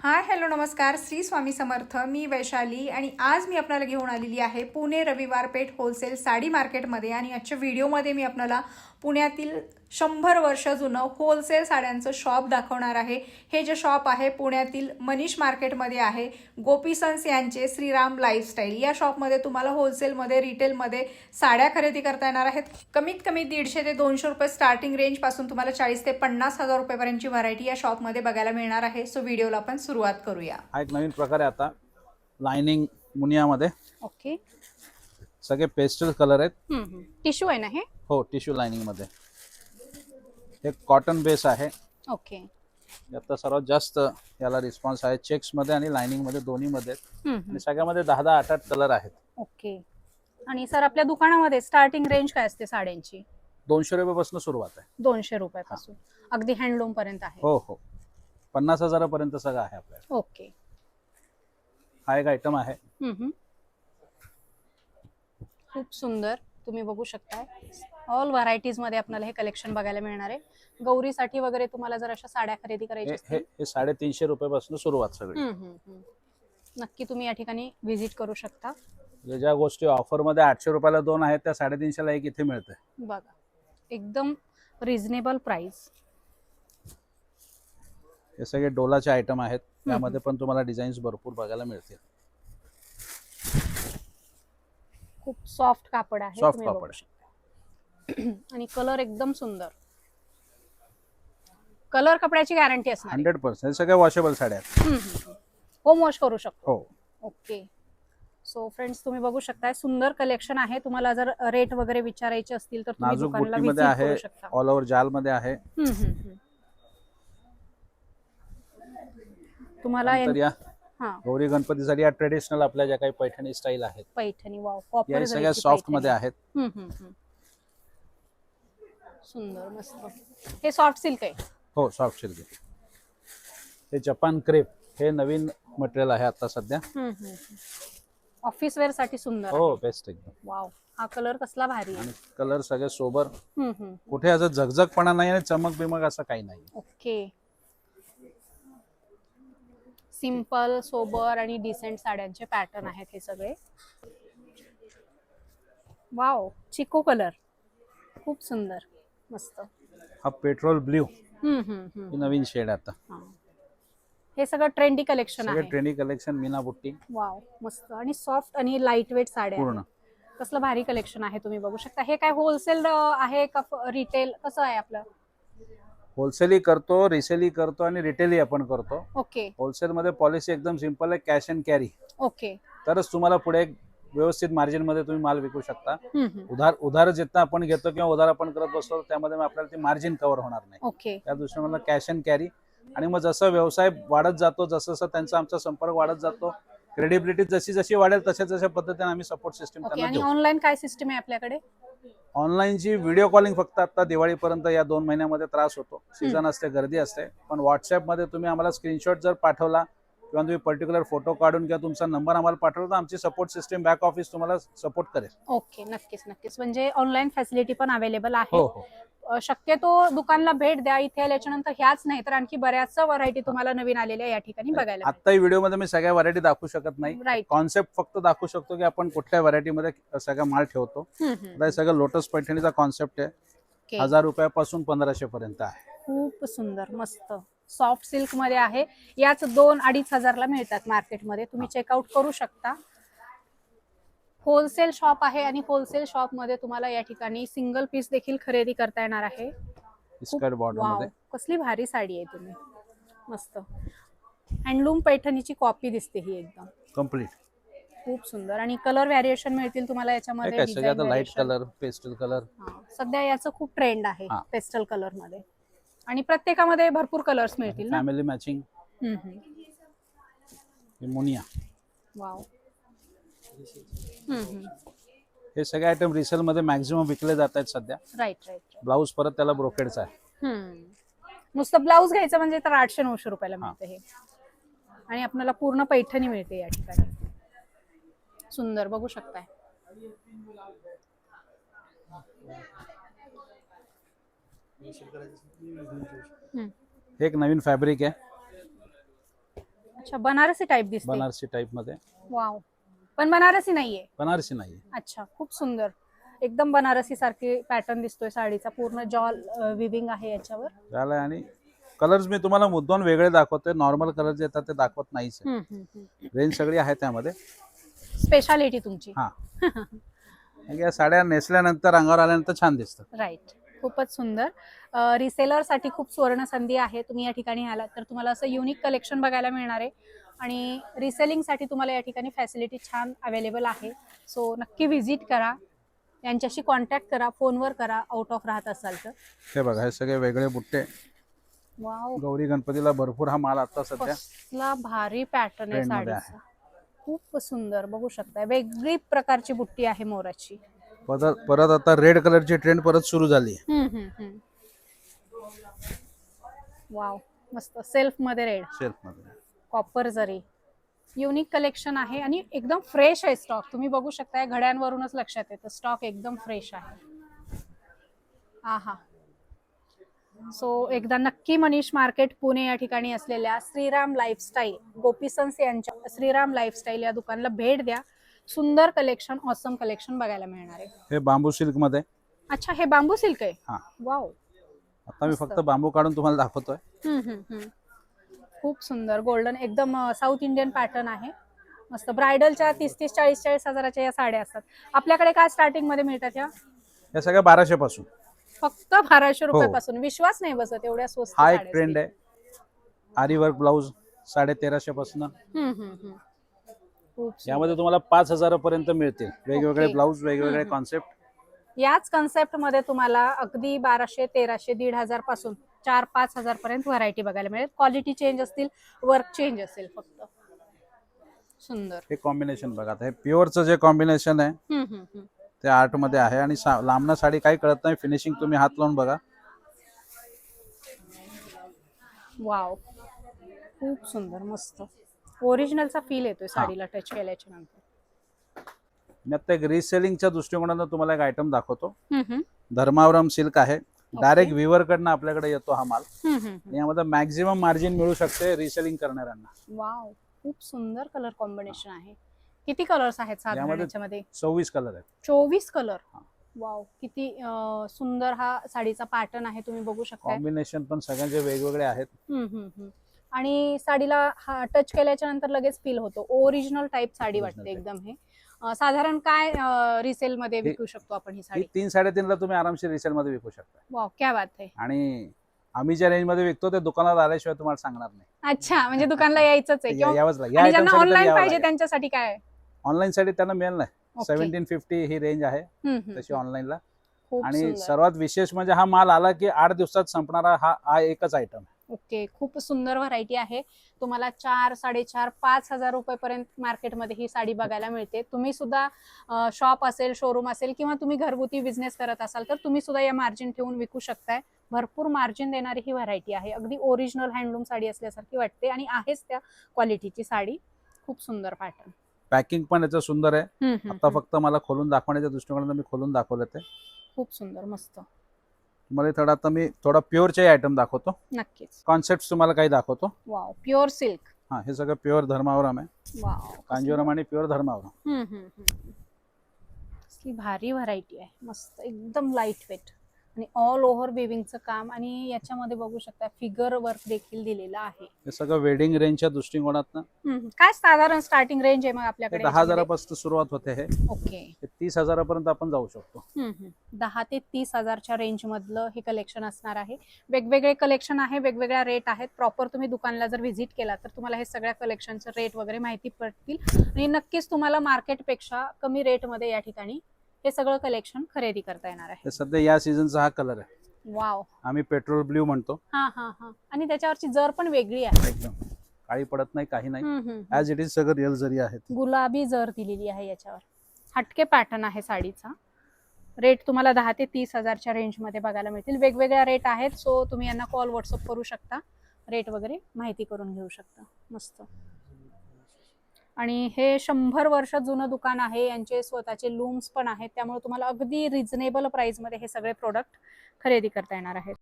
Hi hello नमस्कार. श्री स्वामी समर्थ. मी वैशाली आणि आज मी आपल्याला घेऊन आलेली आहे पुणे रविवार पेठ होलसेल साडी मार्केटमध्ये आणि आजच्या व्हिडिओमध्ये मी आपल्याला पुण्यातील शंभर वर्ष जुनं होलसेल साड्यांचं शॉप दाखवणार आहे. हे जे शॉप आहे पुण्यातील मनीष मार्केटमध्ये आहे. गोपी सन्स यांचे श्रीराम लाईफस्टाईल या शॉपमध्ये तुम्हाला होलसेलमध्ये रिटेलमध्ये साड्या खरेदी करता येणार आहेत. कमीत कमी दीडशे ते दोनशे रुपये स्टार्टिंग रेंजपासून तुम्हाला चाळीस ते पन्नास हजार रुपयेपर्यंतची व्हरायटी या शॉपमध्ये बघायला मिळणार आहे. सो व्हिडिओला आपण सुरुवात करूया. हा एक नवीन प्रकार आहे आता. लाइनिंग मुनियामध्ये. ओके सगळे पेस्टल कलर आहेत. टिश्यू आहे ना हे? हो टिश्यू लाइनिंगमध्ये. हे कॉटन बेस आहे. ओके. आता सर्वात जास्त याला रिस्पॉन्स आहे चेक्समध्ये आणि लाइनिंगमध्ये दोन्ही मध्ये. आणि सगळ्यामध्ये दहा दहा आठ आठ कलर आहेत. ओके. आणि सर आपल्या दुकानामध्ये स्टार्टिंग रेंज काय असते साड्यांची? दोनशे रुपयापासून सुरुवात आहे. दोनशे रुपयापासून. अगदी हँडलूम पर्यंत आहे. हो हो. पन्नास हजारापर्यंत सगळं आहे आपल्याला ओके. हा एक आयटम आहे. खूप सुंदर. तुम्ही बघू शकताय ऑल व्हरायटीजमध्ये आपल्याला हे कलेक्शन बघायला मिळणार आहे. गौरीसाठी वगैरे तुम्हाला जर अशा साड्या खरेदी करायच्या असतील. हे साडेतीनशे रुपयापासून सुरुवात सगळी. हम्म, हम्म, हम्म. नक्की तुम्ही या ठिकाणी व्हिजिट करू शकता. म्हणजे ज्या गोष्टी ऑफरमध्ये आठशे रुपयाला दोन आहेत त्या साडेतीनशेला एक इथे मिळते बघा. एकदम रिझनेबल प्राइस हे सगळे डोलाचे आयटम आहेत. त्यामध्ये पण तुम्हाला डिझाईन्स भरपूर बघायला मिळतील. खूप सॉफ्ट कापड आहे बघू कापड. आणि कलर एकदम सुंदर. कलर कपड्याची गॅरंटी असणार. Hundred percent. सगळ्या वॉशेबल साड्या आहेत. होम वॉश करू शकतो. हो. ओके सो फ्रेंड्स तुम्ही बघू शकताय सुंदर कलेक्शन आहे. तुम्हाला जर रेट वगैरे विचारायचे असतील तर तुम्ही नाजूक दुकानाला बुट्टीमध्ये visit आहे शकता. ऑल ओव्हर जाल मध्ये आहे. हम्म, हम्म, हम्म. तुम्हाला नंतर या. हा. गौरी गणपतीसाठी या ट्रेडिशनल आपल्या ज्या काही पैठणी स्टाईल आहेत पैठणी वाव या कॉपर सगळ्या सॉफ्टमध्ये आहेत. सुंदर मस्त. हे सॉफ्ट सिल्क आहे? हो सॉफ्ट सिल्क हे जपान क्रेप हे नवीन मटेरियल आहे आता सध्या. ऑफिस वेअरसाठी सुंदर. हो बेस्ट एकदम. वाव हा कलर कसला भारी आहे? आणि कलर सगळे सोबर हम्म, हम्म. कुठे असं झगझगपणा नाही आणि चमक बिमक असं काही नाही. ओके सिंपल सोबर आणि डिसेंट साड्यांचे पॅटर्न आहेत हे सगळे. वाव चिको कलर खूप सुंदर. मस्त. हा पेट्रोल ब्ल्यू हम्म, हम्म, हम्म. नवीन शेड आता. हा. हे सगळं ट्रेंडी कलेक्शन सगळे आहे. Trendy collection Meena butti wow मस्त. आणि सॉफ्ट आणि लाइट वेट साड्या पूर्ण. आहेत. कसलं भारी कलेक्शन आहे तुम्ही बघू शकता. हे काय होलसेल आहे का रिटेल कसं आहे आपलं? होलसेलही करतो रिसेलही करतो आणि रिटेलही आपण करतो. ओके होलसेल मध्ये पॉलिसी एकदम सिंपल आहे कॅश अँड कॅरी ओके तरच तुम्हाला पुढे एक व्यवस्थित मार्जिनमध्ये तुम्ही माल विकू शकता. उधार उधार जिथं आपण घेतो किंवा उधार आपण करत बसतो त्यामध्ये मग आपल्याला ते मार्जिन कव्हर होणार नाही. ओके त्या दृष्टीने मला कॅश अँड कॅरी आणि मग जसं व्यवसाय वाढत जातो जसं जसं त्यांचा आमचा संपर्क वाढत जातो क्रेडिबिलिटी जशी जशी वाढेल तशा तशा पद्धतीने आम्ही सपोर्ट सिस्टम ओके आणि ऑनलाईन काय सिस्टम आहे आपल्याकडे? ऑनलाईनची व्हिडिओ कॉलिंग फक्त आता दिवाळीपर्यंत या दोन महिन्यामध्ये त्रास होतो. सीझन असते गर्दी असते. पण व्हॉट्सअपमध्ये तुम्ही आम्हाला स्क्रीनशॉट जर पाठवला किंवा तुम्ही पर्टिक्युलर फोटो काढून किंवा तुमचा नंबर आम्हाला पाठवला तर आमची सपोर्ट सिस्टम बॅक ऑफिस तुम्हाला सपोर्ट करेल. ओके नक्कीच नक्कीच. म्हणजे ऑनलाईन फॅसिलिटी पण अवेलेबल आहे. हो हो. अ, शक्यतो दुकानला भेट द्या इथे आल्याच्या ह्याच नाही तर आणखी बऱ्याच व्हरायटी तुम्हाला नवीन आलेल्या या ठिकाणी बघायला. आत्ताही व्हिडिओमध्ये मी सगळ्या व्हरायटी दाखवू शकत नाही. राईट कॉन्सेप्ट फक्त दाखवू शकतो की आपण कुठल्या व्हरायटीमध्ये सगळा माल ठेवतो. आता हे सगळं लोटस पैठणीचा कॉन्सेप्ट आहे. हजार रुपयापासून पंधराशे पर्यंत आहे. खूप सुंदर मस्त. सॉफ्ट सिल्कमध्ये आहे. याच दोन अडीच हजारला मिळतात मार्केटमध्ये. तुम्ही चेकआउट करू शकता. होलसेल शॉप आहे आणि होलसेल शॉपमध्ये तुम्हाला या ठिकाणी सिंगल पीस देखील खरेदी करता येणार आहे. कसली भारी साडी आहे तुम्ही. मस्त. हँडलूम पैठणीची कॉपी दिसते ही एकदम. कंप्लीट खूप सुंदर. आणि कलर व्हॅरिएशन मिळतील तुम्हाला हे याच्यामध्ये लाइट. कलर पेस्टल कलर सध्या याचं खूप ट्रेंड आहे. पेस्टल कलरमध्ये. आणि प्रत्येकामध्ये भरपूर कलर्स मिळतील ना? फॅमिली मॅचिंग हम्म, हम्म. मुनिया वाव हे सगळे आयटम रिसेल मध्ये मॅक्झिमम विकले जात आहेत सध्या. राईट राईट ब्लाऊज परत त्याला ब्रोकेडचा आहे. नुसतं ब्लाऊज घ्यायचं म्हणजे तर आठशे नऊशे रुपयाला. मिळते हे. आणि आपल्याला पूर्ण पैठणी मिळते या ठिकाणी. सुंदर बघू शकताय. हे एक नवीन फॅब्रिक आहे. अच्छा बनारसी टाईप दिसते. बनारसी टाईपमध्ये. वाव पण बनारसी नाहीये. बनारसी नाही अच्छा खूप सुंदर. एकदम बनारसी सारखी पॅटर्न दिसतोय साडीचा. पूर्ण जॉल विविंग आहे याच्यावर. झालंय आणि कलर्स मी तुम्हाला मुद्दाम वेगळे दाखवते नॉर्मल कलर जे येतात ते दाखवत नाहीच रेंज सगळी आहे त्यामध्ये. स्पेशालिटी तुमची. हा. या साड्या नेसल्यानंतर अंगावर आल्यानंतर छान दिसतात. राईट खूपच सुंदर. रिसेलरसाठी खूप सुवर्ण संधी आहे. तुम्ही या ठिकाणी आलात तर तुम्हाला असं युनिक कलेक्शन बघायला मिळणार आहे. आणि रिसेलिंगसाठी तुम्हाला या ठिकाणी फॅसिलिटी छान अवेलेबल आहे. सो नक्की व्हिजिट करा. यांच्याशी कॉन्टॅक्ट करा. फोनवर करा. आउट ऑफ राहत असाल तर. हे बघा हे सगळे वेगळे बुट्टे. वाव गौरी गणपतीला भरपूर हा माल आता सध्या कसला भारी पॅटर्न आहे साडीचा. खूप सुंदर. बघू शकता वेगळी प्रकारची बुट्टी आहे मोराची. परत परत आता रेड कलरची ट्रेंड परत सुरू झाली. वाव मस्त. सेल्फमध्ये रेड सेल्फमध्ये कॉपर जरी. युनिक कलेक्शन आहे आणि एकदम फ्रेश आहे स्टॉक तुम्ही बघू शकता घड्यांवरूनच लक्षात येतं. स्टॉक एकदम फ्रेश आहे. आहा. सो एकदा नक्की मनीष मार्केट पुणे या ठिकाणी असलेल्या श्रीराम लाईफस्टाईल गोपीसन्स यांच्या श्रीराम लाईफस्टाईल या दुकानाला भेट द्या. सुंदर कलेक्शन ऑसम कलेक्शन बघायला मिळणार आहे. हे बांबू सिल्कमध्ये. अच्छा हे बांबू सिल्क आहे? हा. वाव आता मी. फक्त बांबू काढून तुम्हाला दाखवतोय. खूप सुंदर गोल्डन एकदम साऊथ इंडियन पॅटर्न आहे. मस्त ब्रायडलच्या तीस तीस चाळीस चाळीस हजाराच्या या साड्या असतात. आपल्याकडे काय स्टार्टिंगमध्ये मिळतात या? या सगळ्या बाराशे पासून. फक्त बाराशे रुपयापासून. विश्वास नाही बसत एवढ्या स्वस्त हो. हा एक ट्रेंड आहे. आरी वर्क ब्लाऊज साडे तेराशे पासून हम्म, हम्म, हम्म. खूप सुंदर. यामध्ये तुम्हाला पाच हजारापर्यंत मिळतील. वेगवेगळे. ब्लाऊज वेगवेगळे. कॉन्सेप्ट याच कन्सेप्टमध्ये तुम्हाला अगदी बाराशे तेराशे दीड हजारपासून चार पाच हजार पर्यंत व्हरायटी बघायला मिळेल. क्वालिटी चेंज असतील वर्क चेंज असेल फक्त. सुंदर. हे कॉम्बिनेशन बघा. हे प्युअरचं जे कॉम्बिनेशन आहे. ते आर्टमध्ये आहे आणि लांबणं साडी काही कळत नाही. फिनिशिंग तुम्ही हात लावून बघा. वाव खूप सुंदर मस्त. ओरिजिनलचा फील येतोय साडीला टच केल्याच्यानंतर. मी आता एक रिसेलिंगच्या दृष्टिकोनानं तुम्हाला एक आयटम दाखवतो. धर्मावरम सिल्क आहे. डायरेक्ट विवर कडनं आपल्याकडे येतो हा माल. यामध्ये मॅक्झिमम मार्जिन मिळू शकते रिसेलिंग करणाऱ्यांना. वाव खूप सुंदर कलर कॉम्बिनेशन आहे. किती कलर्स आहेत याच्यामध्ये सव्वीस कलर आहेत. चोवीस कलर. वाव किती सुंदर हा साडीचा पॅटर्न आहे तुम्ही बघू शकता कॉम्बिनेशन पण सगळ्यांचे वेगवेगळे आहेत. आणि साडीला हा टच केल्याच्यानंतर लगेच फील होतो. ओरिजिनल टाईप साडी वाटते. एकदम हे. साधारण काय रिसेल मध्ये विकू शकतो आपण ही साडी? तीन साडेतीनला तुम्ही आरामशीर रिसेल मध्ये विकू शकता. क्या बात आहे आणि आम्ही ज्या रेंजमध्ये विकतो ते दुकानात आल्याशिवाय तुम्हाला सांगणार नाही. अच्छा म्हणजे दुकानला यायचंच आहे ज्यांना ऑनलाईन पाहिजे त्यांच्यासाठी काय ऑनलाईन साठी त्यांना मिळेल नाही. सेव्हन्टीन फिफ्टी ही रेंज आहे तशी. ऑनलाईनला आणि. सर्वात विशेष म्हणजे हा माल आला की आठ दिवसात संपणारा हा हा एकच आयटम ओके खूप सुंदर व्हरायटी आहे. तुम्हाला चार साडेचार पाच हजार रुपयेपर्यंत मार्केटमध्ये ही साडी बघायला मिळते. तुम्ही सुद्धा शॉप असेल शोरूम असेल किंवा तुम्ही घरगुती बिझनेस करत असाल तर तुम्ही सुद्धा या मार्जिन ठेवून विकू शकताय. भरपूर मार्जिन देणारी ही व्हरायटी आहे. अगदी ओरिजिनल हँडलूम साडी असल्यासारखी वाटते आणि आहेच त्या क्वालिटीची साडी. खूप सुंदर पॅटर्न पॅकिंग पण याचं सुंदर आहे. आता फक्त मला खोलून दाखवण्याच्या दृष्टिकोनानं मी खोलून दाखवलं ते. खूप सुंदर मस्त. तुम्हाला थोडा आता मी थोडा प्युअरचे आयटम दाखवतो. नक्कीच. कॉन्सेप्ट तुम्हाला काही दाखवतो. वाव प्युअर सिल्क हा हे सगळं प्युअर धर्मावरम आहे. वाव कांजीवरम आणि प्युअर धर्मावरम. हम्म, हम्म, हम्म. कसली भारी व्हरायटी आहे. मस्त एकदम लाइट वेट आणि ऑल ओव्हर वेविंगचं काम आणि याच्यामध्ये बघू शकता फिगर वर्क देखील दिलेलं आहे. हे सगळं वेडिंग रेंजच्या दृष्टिकोनातनं हम्म, काय साधारण स्टार्टिंग रेंज आहे मग आपल्याकडे दहा? हजारापासून सुरुवात होते हे. ओके तीस हजारापर्यंत आपण जाऊ शकतो. दहा ते तीस हजारच्या रेंज मधलं हे कलेक्शन असणार आहे. वेगवेगळे कलेक्शन आहे वेगवेगळ्या रेट आहेत. प्रॉपर तुम्ही दुकानला जर व्हिजिट केला तर तुम्हाला हे सगळ्या कलेक्शनचं रेट वगैरे माहिती पडतील. आणि नक्कीच तुम्हाला मार्केटपेक्षा कमी रेटमध्ये या ठिकाणी हे सगळं कलेक्शन खरेदी करता येणार आहे. सध्या या सीझनचा हा कलर आहे. वाव आम्ही पेट्रोल ब्ल्यू म्हणतो. हा हा हा. आणि त्याच्यावरची जर पण वेगळी आहे. एकदम. काळी पडत नाही काही नाही. हम्म, हम्म, हम्म. ऍज इट इज सगळं रिअल जरी आहे ती. गुलाबी जर दिलेली आहे याच्यावर. हटके पॅटर्न आहे साडीचा. रेट तुम्हाला दहा ते तीस हजारच्या रेंजमध्ये बघायला मिळतील. वेगवेगळ्या रेट आहेत सो तुम्ही यांना कॉल व्हॉट्सअप करू शकता. रेट वगैरे माहिती करून घेऊ शकता. मस्त. आणि हे शंभर वर्ष जुनं दुकान आहे. यांचे स्वतःचे लूम्स पण आहेत. त्यामुळे तुम्हाला अगदी रिझनेबल प्राइसमध्ये हे सगळे प्रोडक्ट खरेदी करता येणार आहेत.